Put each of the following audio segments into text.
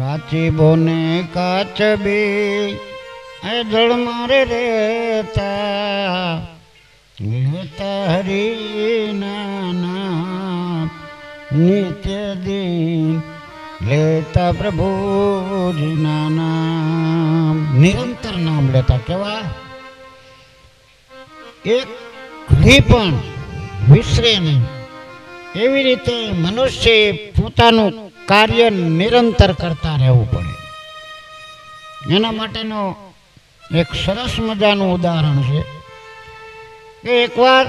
કાચી બોને કાચબી એ જળ મારે રેતા લેતા હરિના નામ નિત્ય દિન. લેતા પ્રભુજીના નામ નિરંતર નામ લેતા કેવા? એક ઘડી પણ વિસરે નહીં. એવી રીતે મનુષ્યએ પોતાનું કાર્ય નિરંતર કરતા રહેવું પડે. એના માટેનો એક સરસ મજાનું ઉદાહરણ છે. કે એકવાર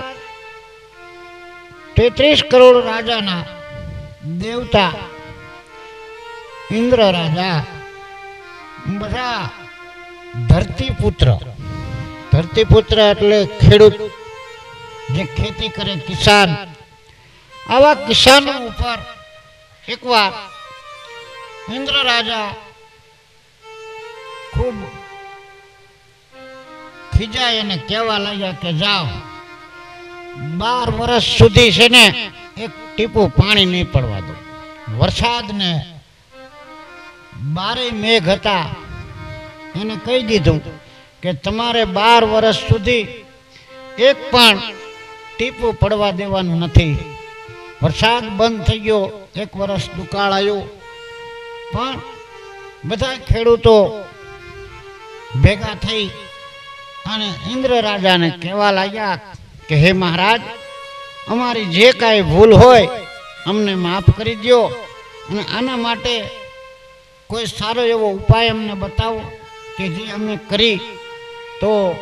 તેત્રીસ કરોડ રાજાના દેવતા ઇન્દ્ર રાજા બધા ધરતીપુત્ર ધરતીપુત્ર એટલે ખેડૂત, જે ખેતી કરે કિસાન, આવા કિસાનો ઉપર એકવાર ઇન્દ્ર રાજા ખૂબ ખીજાય અને કહેવા લાગ્યા કે જાઓ. બાર વર્ષ સુધી છે ને એક ટીપું પાણી નહીં પડવા દો. વરસાદને બારે મેઘ હતા. એને કહી દીધું કે તમારે બાર વર્ષ સુધી એક પણ ટીપું પડવા દેવાનું નથી. વરસાદ બંધ થઈ ગયો. એક વર્ષ દુકાળ આવ્યો પણ બધા ખેડૂતો ભેગા થઈ અને ઇન્દ્ર રાજાને કહેવા લાગ્યા કે, હે મહારાજ, અમારી જે કાંઈ ભૂલ હોય અમને માફ કરી દો અને આના માટે કોઈ સારો એવો ઉપાય અમને બતાવો કે જે અમે કરી. તો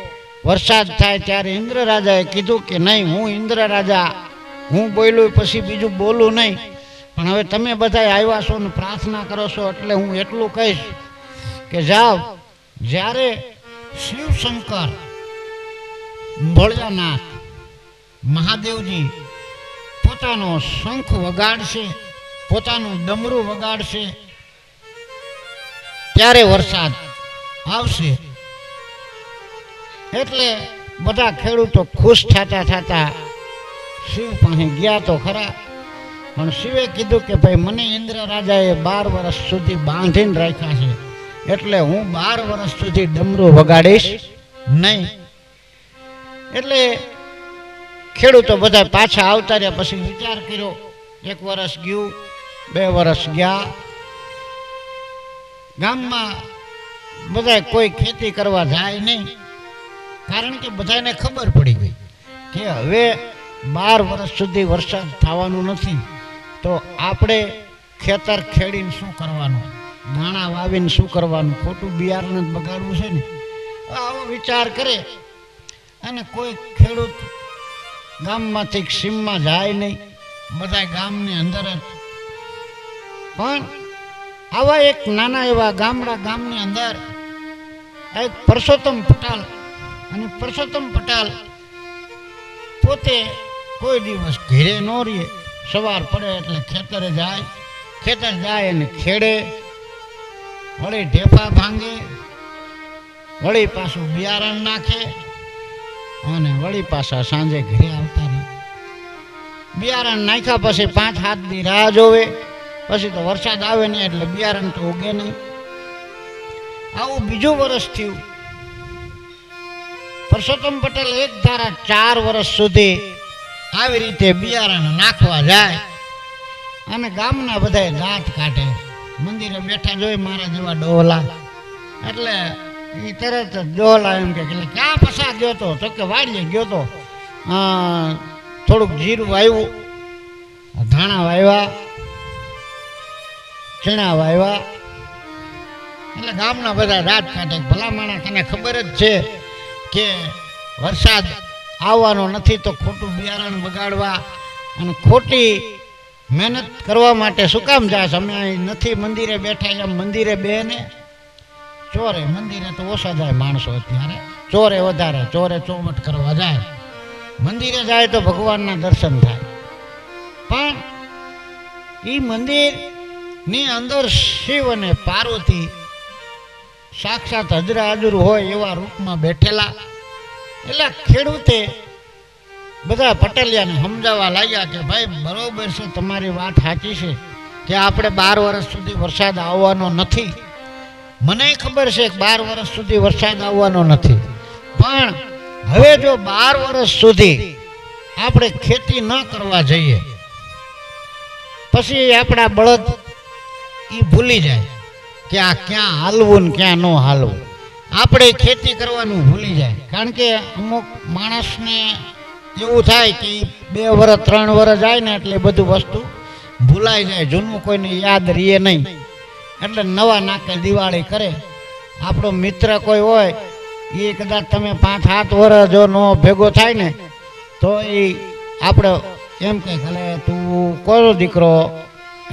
વરસાદ થાય ત્યારે ઇન્દ્ર રાજાએ કીધું કે, નહીં, હું ઇન્દ્ર રાજા હું બોલ્યું પછી બીજું બોલું નહીં. પણ હવે તમે બધા આવ્યા છો ને પ્રાર્થના કરો છો એટલે હું એટલું કહીશ કે જાઓ, જ્યારે શિવશંકર, ભોળિયાનાથ, મહાદેવજી પોતાનો શંખ વગાડશે, પોતાનું ડમરું વગાડશે, ત્યારે વરસાદ આવશે. એટલે બધા ખેડૂતો ખુશ થતા થતા શિવ પાસે ગયા તો ખરા. પણ શિવે કીધું કે ભાઈ, મને ઇન્દ્ર રાજાએ બાર વર્ષ સુધી બાંધીને રાખ્યા છે. એટલે હું બાર વર્ષ સુધી ડમરું વગાડીશ નહીં. એટલે ખેડૂતો બધા પાછા આવતા રહ્યા. પછી વિચાર કર્યો, એક વર્ષ ગયું, બે વર્ષ ગયા. ગામમાં બધા કોઈ ખેતી કરવા જાય નહીં. કારણ કે બધાને ખબર પડી ગઈ કે હવે બાર વર્ષ સુધી વરસાદ થવાનું નથી, તો આપણે ખેતર ખેડીને શું કરવાનું? દાણા વાવીને શું કરવાનું? ખોટું બિયારણ જ બગાડવું છે ને? આવો વિચાર કરે. અને કોઈ ખેડૂત ગામમાંથી સીમમાં જાય નહીં બધા ગામની અંદર જ. પણ આવા એક નાના એવા ગામડા ગામની અંદર એક પરસોત્તમ પટાલ અને પરસોત્તમ પટાલ પોતે કોઈ દિવસ ઘેરે ન રહીએ. સવાર પડે એટલે ખેતરે જાય. ખેતર જાય અને ખેડે. વળી ઢેફા ભાંગે. વળી પાછું બિયારણ નાખે અને વળી પાછા સાંજે ઘરે આવતા રહે. બિયારણ નાખ્યા પછી પાંચ હાથ દી રાહ જોવે. પછી તો વરસાદ આવે નહીં એટલે બિયારણ તો ઉગે નહીં. આવું બીજું વર્ષ થયું. પરસોત્તમ પટેલ એક ધારા ચાર વર્ષ સુધી આવી રીતે બિયારણ નાખવા જાય અને ગામના બધા દાંત કાઢે. મંદિરે બેઠા જોઈ મારા જેવા ડોલા એટલે એ તરત જ ડોલા એમ કે ક્યાં પસાર ગયો તો? તો કે વાડીએ ગયો તો. થોડુંક જીરું વાવ્યું ધાણા વાવ્યા ચણા વાવ્યા એટલે ગામના બધા રાત કાઢે. ભલા માણસ તને ખબર જ છે કે વરસાદ આવવાનો નથી તો ખોટું બિયારણ બગાડવા અને ખોટી મહેનત કરવા માટે શું કામ જાય અમે અહીં નથી મંદિરે બેઠા એમ મંદિરે બે ને? ચોરે, મંદિરે તો ઓછા જાય માણસો અત્યારે. ચોરે વધારે, ચોરે ચોમટ કરવા જાય. મંદિરે જાય તો ભગવાનના દર્શન થાય. પણ એ મંદિરની અંદર શિવ અને પાર્વતી સાક્ષાત હજરા હાજર હોય એવા રૂપમાં બેઠેલા. એટલે ખેડૂતે બધા પટેલિયાને સમજાવવા લાગ્યા કે ભાઈ, બરોબર છે, તમારી વાત સાચી છે કે આપણે બાર વર્ષ સુધી વરસાદ આવવાનો નથી. મને ખબર છે કે બાર વર્ષ સુધી વરસાદ આવવાનો નથી. પણ હવે જો બાર વર્ષ સુધી આપણે ખેતી ન કરવા જઈએ, પછી આપણા બળદ એ ભૂલી જાય કે આ ક્યાં હાલવું ને ક્યાં ન હાલવું. આપણે ખેતી કરવાનું ભૂલી જાય. કારણ કે અમુક માણસને એવું થાય કે બે વર્ષ ત્રણ વર્ષ જાય ને એટલે બધું વસ્તુ ભૂલાઈ જાય. જૂનું કોઈને યાદ રહીએ નહીં. એટલે નવા નાકે દિવાળી કરે. આપણો મિત્ર કોઈ હોય એ કદાચ તમે પાંચ, સાત વર્ષ જો નો ભેગો થાય ને, તો એ આપણે એમ કહે ભલે તું કોનો દીકરો?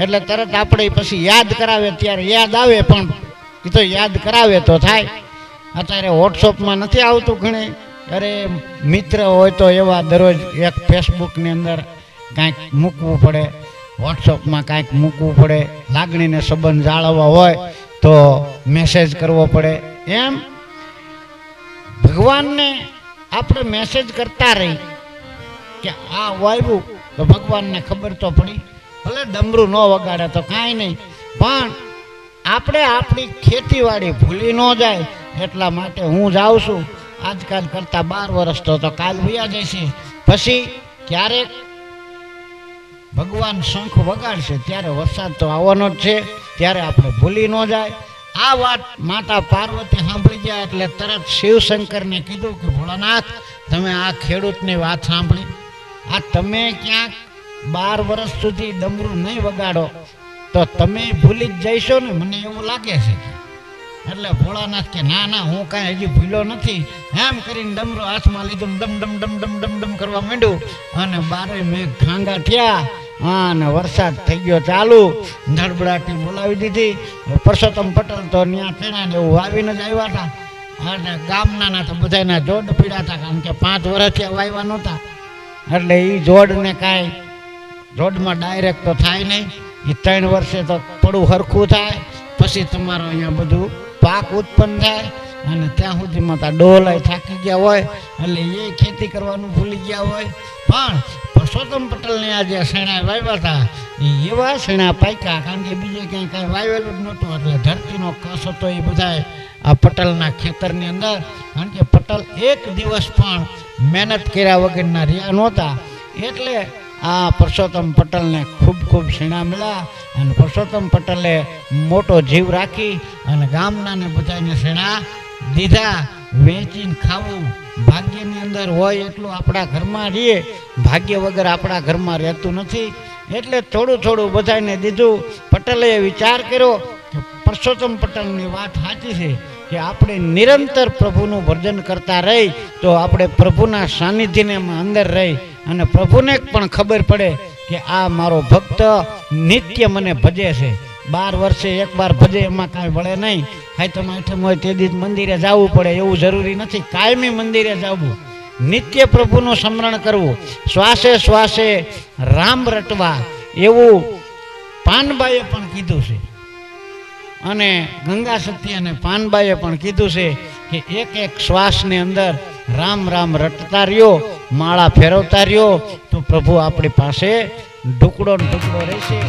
એટલે તરત આપણે પછી યાદ કરાવે, ત્યારે યાદ આવે પણ એ તો યાદ કરાવે તો થાય. અત્યારે વોટ્સઅપમાં નથી આવતું ઘણી. અરે, મિત્ર હોય તો એવા દરરોજ એક ફેસબુકની અંદર કાંઈક મૂકવું પડે. વોટ્સઅપમાં કાંઈક મૂકવું પડે. લાગણીને સંબંધ જાળવવા હોય તો મેસેજ કરવો પડે. એમ ભગવાનને આપણે મેસેજ કરતા રહી કે આ વાવ્યું તો ભગવાનને ખબર તો પડી. ભલે ડમરું ન વગાડે તો કાંઈ નહીં. પણ આપણે આપણી ખેતીવાડી ભૂલી ન જાય. એટલા માટે હું જાઉં છું. આજકાલ કરતાં બાર વર્ષ તો તો કાલ વયા જશે પછી ક્યારેક ભગવાન શંખ વગાડશે, ત્યારે વરસાદ તો આવવાનો જ છે. ત્યારે આપણે ભૂલી ન જાય. આ વાત માતા પાર્વતી સાંભળી ગયા એટલે તરત શિવશંકરને કીધું કે, ભોળાનાથ, તમે આ ખેડૂતની વાત સાંભળી. આ તમે ક્યાંક બાર વર્ષ સુધી ડમરું નહીં વગાડો. તો તમે ભૂલી જ જઈશો ને, મને એવું લાગે છે. એટલે ભોળાનાથ કે, ના ના, હું કાંઈ હજી ભૂલ્યો નથી. એમ કરીને ડમરો હાથમાં લીધું ડમ ડમ ડમ ડમ ડમ ડમ કરવા માંડ્યું. અને બારે મેઘ ખાંગા થયા. અને વરસાદ થઈ ગયો ચાલુ. ધડબડાટી બોલાવી દીધી. પરસોત્તમ પટેલ તો ત્યાં તેના એવું વાવીને જ આવ્યા હતા. અને ગામના તો બધાના જોડ પીડા હતા, કારણ કે પાંચ વર્ષથી વાવ્યા નહોતા. એટલે એ જોડને કાંઈ જોડમાં ડાયરેક્ટ તો થાય નહીં. એ ત્રણ વર્ષે તો પડું હરખું થાય. પછી તમારો અહીંયા બધું પાક ઉત્પન્ન થાય અને ત્યાં સુધીમાં તો ડોલાય થાકી ગયા હોય, એટલે એ ખેતી કરવાનું ભૂલી ગયા હોય. પણ પરસોત્તમ પટેલને આ જે શેણા વાવ્યા હતા, એ એવા શેણા પાક્યા, કારણ કે બીજે ક્યાંય કાંઈ વાવેલું જ નહોતું, એટલે ધરતીનો કસ હતો એ બધાય આ પટેલના ખેતરની અંદર. કારણ કે પટેલ એક દિવસ પણ મહેનત કર્યા વગરના રહ્યા નહોતા, એટલે આ પરસોત્તમ પટેલને ખૂબ ખૂબ શીણા મળ્યા અને પરસોત્તમ પટેલે મોટો જીવ રાખી અને ગામના ને બધાને શીણા દીધા. વેચીને ખાવું ભાગ્યની અંદર હોય એટલું આપણા ઘરમાં રહીએ. ભાગ્ય વગર આપણા ઘરમાં રહેતું નથી. એટલે થોડું થોડું બધાને દીધું. પટેલે વિચાર કર્યો કે પરસોત્તમ પટેલની વાત સાચી છે કે આપણે નિરંતર પ્રભુનું ભજન કરતા રહી તો આપણે પ્રભુના સાનિધ્યને અંદર રહી અને પ્રભુને પણ ખબર પડે કે આ મારો ભક્ત નિત્ય મને ભજે છે. બાર વર્ષે એકવાર ભજે, એમાં કાંઈ વળે નહીં. હાઈ તમે આઠમ હોય તે દીધ મંદિરે જવું પડે, એવું જરૂરી નથી. કાયમી મંદિરે જવું. નિત્ય પ્રભુનું સ્મરણ કરવું. શ્વાસે શ્વાસે રામ રટવા, એવું પાનબાઈએ પણ કીધું છે. અને ગંગા સતી અને પાનબાઈએ પણ કીધું છે કે એક એક શ્વાસની અંદર રામ રામ રટતા રહ્યો, માળા ફેરવતા રહ્યો પ્રભુ આપણી પાસે ઢુકડો ઢુકડો રહેશે.